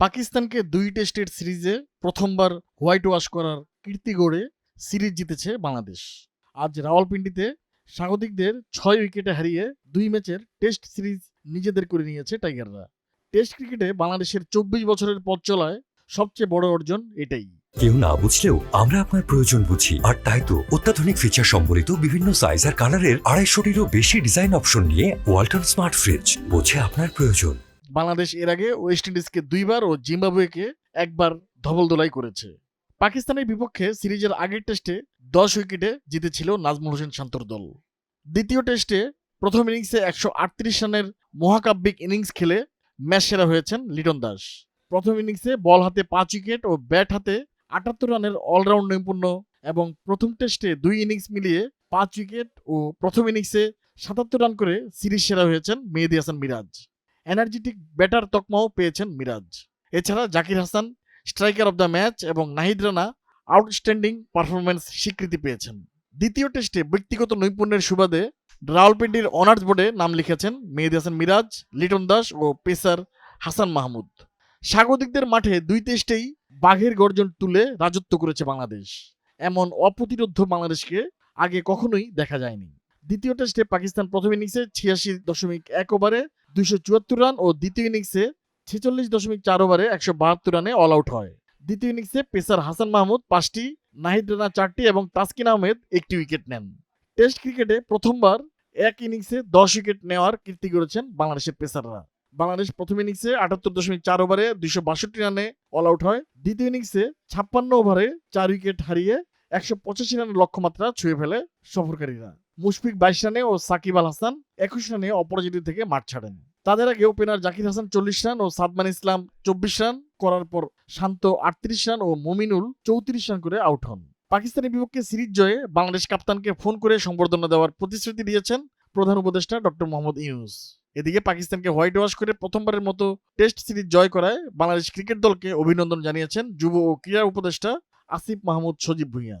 পাকিস্তানকে দুই টেস্টের সিরিজে প্রথমবার হোয়াইট ওয়াশ করার কীর্তি গড়ে সিরিজ জিতেছে বাংলাদেশ। আজ রাওয়ালপিন্ডিতে স্বাগতিকদের ছয় উইকেটে হারিয়ে দুই ম্যাচের টেস্ট সিরিজ নিজেদের করে নিয়েছে টাইগাররা। টেস্ট ক্রিকেটে বাংলাদেশের চব্বিশ বছরের পথ চলায় সবচেয়ে বড় অর্জন এটাই। কেউ না বুঝলেও আমরা আপনার প্রয়োজন বুঝি। আর তাই তো অত্যাধুনিক ফিচার সম্বলিত বিভিন্ন সাইজ আর কালারের আড়াইশোটিরও বেশি ডিজাইন অপশন নিয়ে ওয়ালটন স্মার্ট ফ্রিজ বোঝে আপনার প্রয়োজন। বাংলাদেশ এর আগে ওয়েস্ট ইন্ডিজকে দুইবার ও জিম্বাবুয়েকে একবার ধবল দোলাই করেছে। পাকিস্তানের বিপক্ষে সিরিজের আগের টেস্টে দশ উইকেটে জিতেছিল নাজমুল হোসেন শান্তর দল। দ্বিতীয় টেস্টে প্রথম ইনিংসে একশো আটত্রিশ রানের মহাকাব্যিক ইনিংস খেলে ম্যাচ সেরা হয়েছেন লিটন দাস। প্রথম ইনিংসে বল হাতে পাঁচ উইকেট ও ব্যাট হাতে আটাত্তর রানের অলরাউন্ড নৈপুণ্য এবং প্রথম টেস্টে দুই ইনিংস মিলিয়ে পাঁচ উইকেট ও প্রথম ইনিংসে সাতাত্তর রান করে সিরিজ সেরা হয়েছেন মেহেদি হাসান মিরাজ। এনার্জেটিক ব্যাটার তকমাও পেয়েছেন মিরাজ। এছাড়া Zakir Hasan, striker of the match এবং নাহিদ রানা আউটস্ট্যান্ডিং পারফরমেন্স স্বীকৃতি পেয়েছেন। দ্বিতীয় টেস্টে ব্যক্তিগত নৈপুণ্যের সুবাদে রাওয়ালপিন্ডির অনার্স বোর্ডে নাম লিখেছেন মেহেদি হাসান মিরাজ, লিটন দাস ও পেসার হাসান মাহমুদ। স্বাগতিকদের মাঠে দুই টেস্টেই বাঘের গর্জন তুলে রাজত্ব করেছে বাংলাদেশ। এমন অপ্রতিরোধ বাংলাদেশকে আগে কখনোই দেখা যায়নি। দ্বিতীয় টেস্টে পাকিস্তান প্রথম ইনিংসে ছিয়াশি দশমিক এক ওভারে দুইশো চুয়াত্তর রান ও দ্বিতীয় ইনিংসে ছেচল্লিশ দশমিক চার ওভারে একশো বাহাত্তর রানে অল আউট হয়। দ্বিতীয় ইনিংসে পেসার হাসান মাহমুদ পাঁচটি, নাহিদ রানা চারটি এবং তাসকিন আহমেদ একটি উইকেট নেন। টেস্ট ক্রিকেটে প্রথমবার এক ইনিংসে দশ উইকেট নেওয়ার কীর্তি করেছেন বাংলাদেশের পেসাররা। বাংলাদেশ প্রথম ইনিংসে আটাত্তর দশমিক চার ওভারে দুইশো বাষট্টি রানে অল আউট হয়। দ্বিতীয় ইনিংসে ছাপ্পান্ন ওভারে চার উইকেট হারিয়ে একশো পঁচাশি রানের লক্ষ্যমাত্রা ছুঁয়ে ফেলে সফরকারীরা। মুশফিক বাইশ রানে ও সাকিব আল হাসান একুশ রানে অপরাজিত থেকে মাঠ ছাড়েন। তাদের আগে ওপেনার জাকির হাসান চল্লিশ রান ও সাদমান ইসলাম চব্বিশ রান করার পর শান্ত আটত্রিশ রান ও মমিনুল চৌত্রিশ রান করে আউট হন। পাকিস্তানের বিপক্ষে সিরিজ জয়ে বাংলাদেশ কাপ্তানকে ফোন করে সংবর্ধনা দেওয়ার প্রতিশ্রুতি দিয়েছেন প্রধান উপদেষ্টা ডক্টর মোহাম্মদ ইউনুস। এদিকে পাকিস্তানকে হোয়াইট ওয়াশ করে প্রথমবারের মতো টেস্ট সিরিজ জয় করায় বাংলাদেশ ক্রিকেট দলকে অভিনন্দন জানিয়েছেন যুব ও ক্রীড়া উপদেষ্টা আসিফ মাহমুদ সজীব ভুঁইয়া।